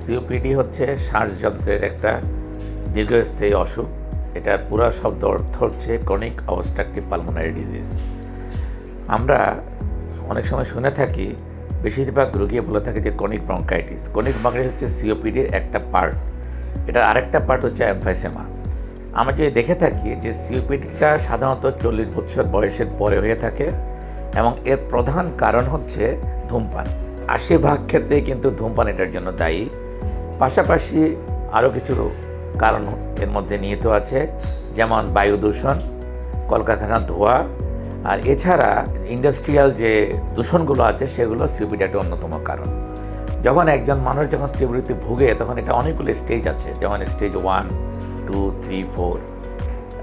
COPD হচ্ছে শ্বাসযন্ত্রের একটা দীর্ঘস্থায়ী অসুখ। এটার পুরো শব্দ অর্থ হচ্ছে ক্রনিক অবস্ট্রাকটিভ পালমোনারি ডিজিজ আমরা অনেক সময় শুনে থাকি, বেশিরভাগ রোগী বলে থাকে যে ক্রনিক ব্রঙ্কাইটিস ক্রনিক ব্রঙ্কাইটিস হচ্ছে সিওপিডির একটা পার্ট এটার আরেকটা পার্ট হচ্ছে অ্যামফাইসেমা আমরা যদি দেখে থাকি যে সিওপিডিটা সাধারণত চল্লিশ বছর বয়সের পরে হয়ে থাকে এবং এর প্রধান কারণ হচ্ছে ধূমপান। আশি ভাগ ক্ষেত্রে কিন্তু ধূমপান এটার জন্য দায়ী। পাশাপাশি আরও কিছু কারণ এর মধ্যে নিহিত আছে, যেমন বায়ু দূষণ, কলকারখানার ধোঁয়া, আর এছাড়া ইন্ডাস্ট্রিয়াল যে দূষণগুলো আছে সেগুলো সিওপিডি একটা অন্যতম কারণ। যখন একজন মানুষ যখন সিওপিডিতে ভুগে, তখন এটা অনেকগুলো স্টেজ আছে, যেমন stage one two three four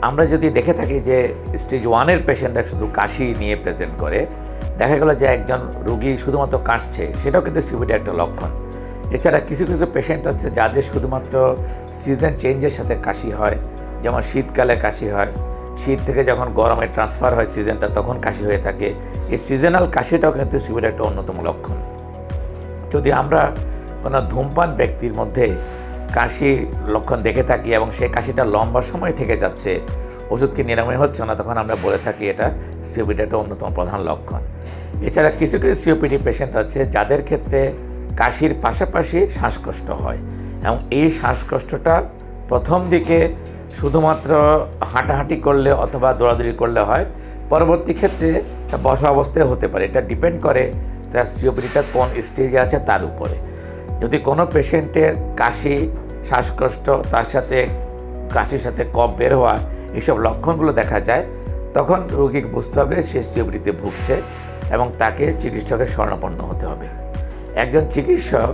আমরা যদি দেখে থাকি যে স্টেজ ওয়ানের পেশেন্টরা শুধু কাশি নিয়ে প্রেজেন্ট করে, দেখা গেল যে একজন রুগী শুধুমাত্র কাশছে, সেটাও কিন্তু সিভিডি একটা লক্ষণ। এছাড়া কিছু কিছু পেশেন্ট আছে যাদের শুধুমাত্র সিজন চেঞ্জের সাথে কাশি হয়, যেমন শীতকালে কাশি হয়। শীত থেকে যখন গরমে ট্রান্সফার হয় সিজনটা তখন কাশি হয়ে থাকে। এই সিজনাল কাশিটাও কিন্তু সিভিডি একটা অন্যতম লক্ষণ। যদি আমরা কোনো ধূমপান ব্যক্তির মধ্যে কাশি লক্ষণ দেখে থাকি এবং সেই কাশিটা লম্বা সময় থেকে যাচ্ছে, ওষুধ কি নিরাময় হচ্ছে না, তখন আমরা বলে থাকি এটা সিওপিডি একটা অন্যতম প্রধান লক্ষণ। এছাড়া কিছু কিছু সিওপিডি পেশেন্ট আছে যাদের ক্ষেত্রে কাশির পাশাপাশি শ্বাসকষ্ট হয়। এবং এই শ্বাসকষ্টটা প্রথম দিকে শুধুমাত্র হাঁটাহাঁটি করলে অথবা দৌড়াদৌড়ি করলে হয়, পরবর্তী ক্ষেত্রে তা বসা অবস্থায় হতে পারে। এটা ডিপেন্ড করে তার সিওপিডিটা কোন স্টেজে আছে তার উপরে। যদি কোনো পেশেন্টের কাশি, শ্বাসকষ্ট, তার সাথে কাশির সাথে কফ বের হওয়া এইসব লক্ষণগুলো দেখা যায়, তখন রোগীকে বুঝতে হবে সে সিওপিডিতে ভুগছে এবং তাকে চিকিৎসকের শরণাপন্ন হতে হবে। একজন চিকিৎসক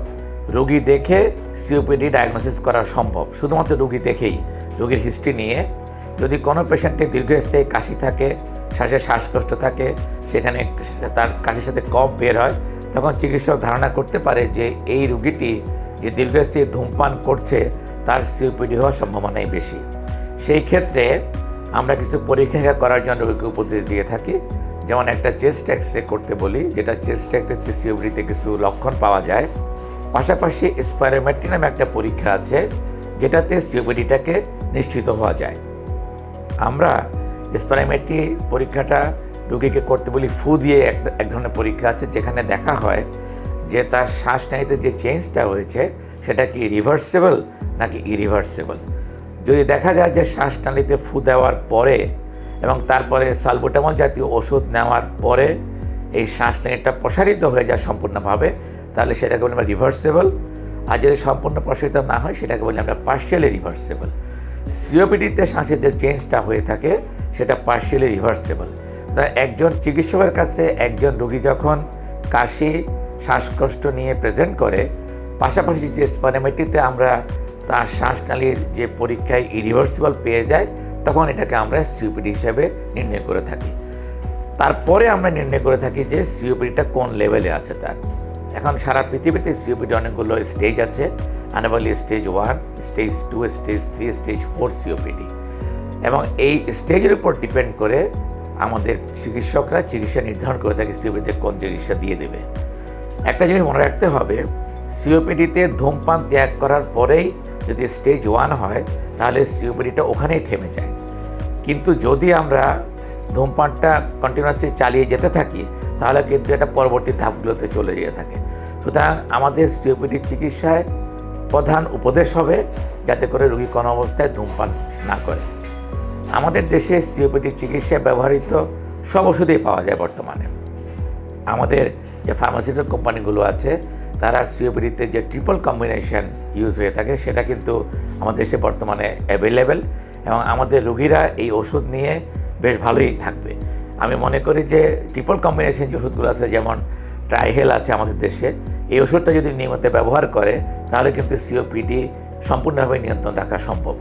রোগী দেখে সিওপিডি ডায়াগনোসিস করা সম্ভব। শুধুমাত্র রোগী দেখেই। রোগীর হিস্ট্রি নিয়ে যদি কোনো পেশেন্টের দীর্ঘস্থায়ী কাশি থাকে শ্বাসে শ্বাসকষ্ট থাকে, সেখানে তার কাশির সাথে কফ বের হয়, তখন চিকিৎসক ধারণা করতে পারে যে এই রুগীটি যে দীর্ঘস্থায়ী ধূমপান করছে, তার সিওপিডি হওয়ার সম্ভাবনাই বেশি। সেই ক্ষেত্রে আমরা কিছু পরীক্ষা করার জন্য রোগীকে উপদেশ দিয়ে থাকি। যেমন একটা চেস্ট এক্স রে করতে বলি, যেটা চেস্ট এক্সরে সিওপিডিতে কিছু লক্ষণ পাওয়া যায়। পাশাপাশি স্পাইরোমেট্রি নামে একটা পরীক্ষা আছে, যেটাতে সিওপিডিটাকে নিশ্চিত হওয়া যায়। আমরা স্পাইরোমেট্রি পরীক্ষাটা রুগীকে করতে বলি, ফু দিয়ে এক এক ধরনের পরীক্ষা আছে, যেখানে দেখা হয় যে তার শ্বাসনালীতে যে চেঞ্জটা হয়েছে, সেটা কি রিভার্সেবল নাকি ইরিভার্সেবল যদি দেখা যায় যে শ্বাসনালীতে ফু দেওয়ার পরে এবং তারপরে সালবোটামল জাতীয় ওষুধ নেওয়ার পরে এই শ্বাসনালীটা প্রসারিত হয়ে যায় সম্পূর্ণভাবে, তাহলে সেটাকে বলি আমরা রিভার্সেবল আর যদি সম্পূর্ণ প্রসারিত না হয়, সেটাকে বলি আমরা পার্শিয়ালি রিভার্সেবল সিওপিডিতে শ্বাসের যে চেঞ্জটা হয়ে থাকে, সেটা পার্শিয়ালি রিভার্সেবল একজন চিকিৎসকের কাছে একজন রোগী যখন কাশি, শ্বাসকষ্ট নিয়ে প্রেজেন্ট করে, পাশাপাশি যে স্পানেমেট্রিতে আমরা তার শ্বাসনালীর যে পরীক্ষায় ইরিভার্সিবল পেয়ে যায় তখন এটাকে আমরা সিওপিডি হিসাবে নির্ণয় করে থাকি। তারপরে আমরা নির্ণয় করে থাকি যে সিওপিডিটা কোন লেভেলে আছে তার। এখন সারা পৃথিবীতে সিওপিডি অনেকগুলো স্টেজ আছে। আমরা বলি stage one stage two stage three stage four COPD এবং এই স্টেজের উপর ডিপেন্ড করে আমাদের চিকিৎসকরা চিকিৎসা নির্ধারণ করে থাকে সিওপিডিতে কোন চিকিৎসা দিয়ে দেবে। একটা জিনিস মনে রাখতে হবে সিওপিডিতে ধূমপান ত্যাগ করার পরেই যদি স্টেজ ওয়ান হয়, তাহলে সিওপিডিটা ওখানেই থেমে যায়। কিন্তু যদি আমরা ধূমপানটা কন্টিনিউয়াসলি চালিয়ে যেতে থাকি, তাহলে কিন্তু এটা পরবর্তী ধাপগুলোতে চলে যেতে থাকে। সুতরাং আমাদের সিওপিডির চিকিৎসায় প্রধান উপদেশ হবে যাতে করে রোগী কোনো অবস্থায় ধূমপান না করে। আমাদের দেশে সিওপিডির চিকিৎসায় ব্যবহৃত সব ওষুধেই পাওয়া যায় বর্তমানে। আমাদের যে ফার্মাসিউটিক্যাল কোম্পানিগুলো আছে তারা সিওপিডিতে যে ট্রিপল কম্বিনেশন ইউজ হয়ে থাকে সেটা কিন্তু আমাদের দেশে বর্তমানে অ্যাভেলেবেল এবং আমাদের রোগীরা এই ওষুধ নিয়ে বেশ ভালোই থাকবে। আমি মনে করি যে ট্রিপল কম্বিনেশন যে ওষুধগুলো আছে যেমন ট্রাইহেল আছে আমাদের দেশে এই ওষুধটা যদি নিয়মিত ব্যবহার করে তাহলে কিন্তু সিওপিডি সম্পূর্ণভাবে নিয়ন্ত্রণ রাখা সম্ভব।